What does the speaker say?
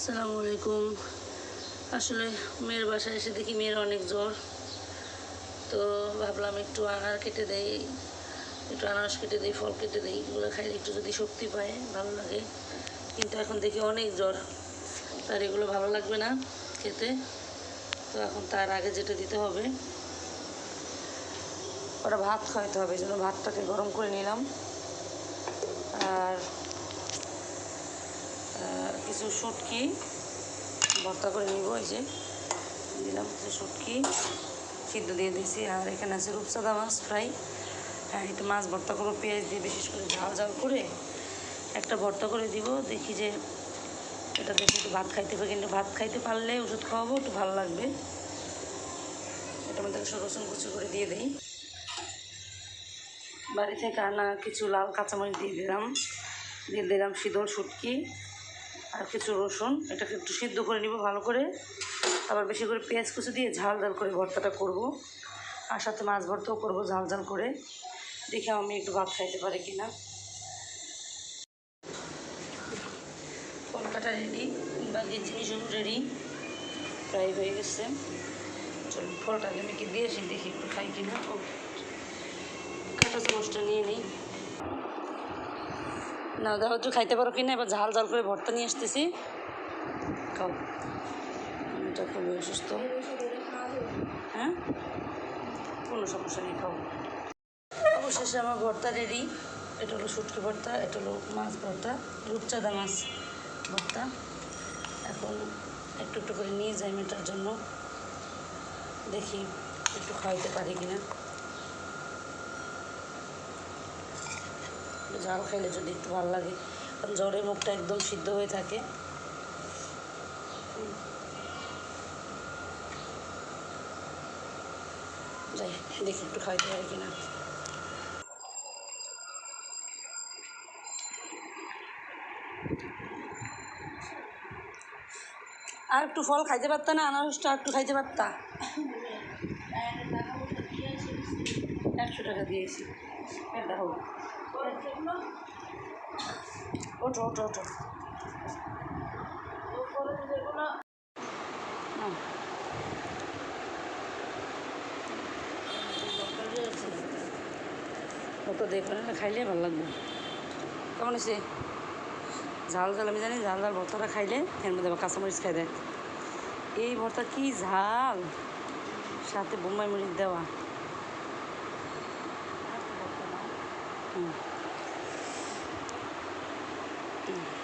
আসসালামু আলাইকুম। আসলে মেয়ের বাসায় এসে দেখি মেয়ের অনেক জ্বর। তো ভাবলাম একটু আনার কেটে দেই, একটু আনারস কেটে দিই, ফল কেটে দিই, এগুলো খাইলে একটু যদি শক্তি পায়, ভালো লাগে। কিন্তু এখন দেখি অনেক জ্বর তার এগুলো ভালো লাগবে না খেতে। তো এখন তার আগে যেটা দিতে হবে, ওরা ভাত খাওয়াতে হবে, এই জন্য ভাতটাকে গরম করে নিলাম। আর আর কিছু শুটকি। ভর্তা করে নিব, এই যে দিলাম কিছু শুটকি। সিদ্ধ দিয়ে দিয়েছি আর এখানে আছে রূপসাদা মাছ ফ্রাই। হ্যাঁ এটা মাছ ভর্তা করব, পেঁয়াজ দিয়ে বিশেষ করে ঝাল ঝাল করে একটা ভর্তা করে দিব। দেখি যে এটা দেখে একটু ভাত খাইতে পারি কিন্তু ভাত খাইতে পারলে ওষুধ খাওয়াবো, একটু ভালো লাগবে। এটা মধ্যে একটু রসুন কুচি করে দিয়ে দিই। বাড়ি থেকে আনা কিছু লাল কাঁচামরিচ দিয়ে দিলাম। দিয়ে দিলাম শীতল শুটকি। আর কিছু রসুন, এটাকে একটু সিদ্ধ করে নিব ভালো করে। আবার বেশি করে পেঁয়াজ কুচি দিয়ে ঝাল ঝাল করে ভর্তাটা করব। আর সাথে মাছ ভর্তাও করব ঝাল ঝাল করে। দেখে আমি একটু ভাত খাইতে পারি কিনা। কলকাটা রেডি বাকি জিনিসও রেডি প্রায় হয়ে গেছে। চলুন ফলটা আমি কি দিয়েছি দেখি একটু খাই কিনা। ও কাঁটা চামচটা নিয়ে নিই। না, দেখো একটু খাইতে পারো কিনা, এবার ঝাল ঝাল করে ভর্তা নিয়ে আসতেছি। খাও। এটা খুবই অসুস্থ। হ্যাঁ? কোনো সমস্যা নেই, খাও। অবশেষে আমার ভর্তা রেডি এটা হলো শুটকি ভর্তা, এটা হলো মাছ ভর্তা রূপচাঁদা মাছ ভর্তা। এখন একটু একটু করে নিয়ে যাই মেটার জন্য। দেখি একটু খাওয়াইতে পারি কিনা। ঝাল খাইলে যদি একটু ভালো লাগে। কারণ জ্বরে মুখটা একদম সিদ্ধ হয়ে থাকে। যাই দেখি একটু খাইতে পারি কিনা। আর একটু ফল খাইতে পারতা না, আনারসটা একটু খাইতে পারতা? একশো টাকা দিয়েছি। এটা নাও। কত দেখবেন না খাইলে ভালো লাগবে। কেমন হয়েছে? ঝাল ঝাল আমি জানি ঝাল ঝাল ভর্তাটা খাইলে এর মধ্যে আবার কাঁচামরিচ খাই দেয়। এই ভর্তা কি ঝাল? সাথে বোম্বাই মরিচ দেওয়া। 嗯，嗯。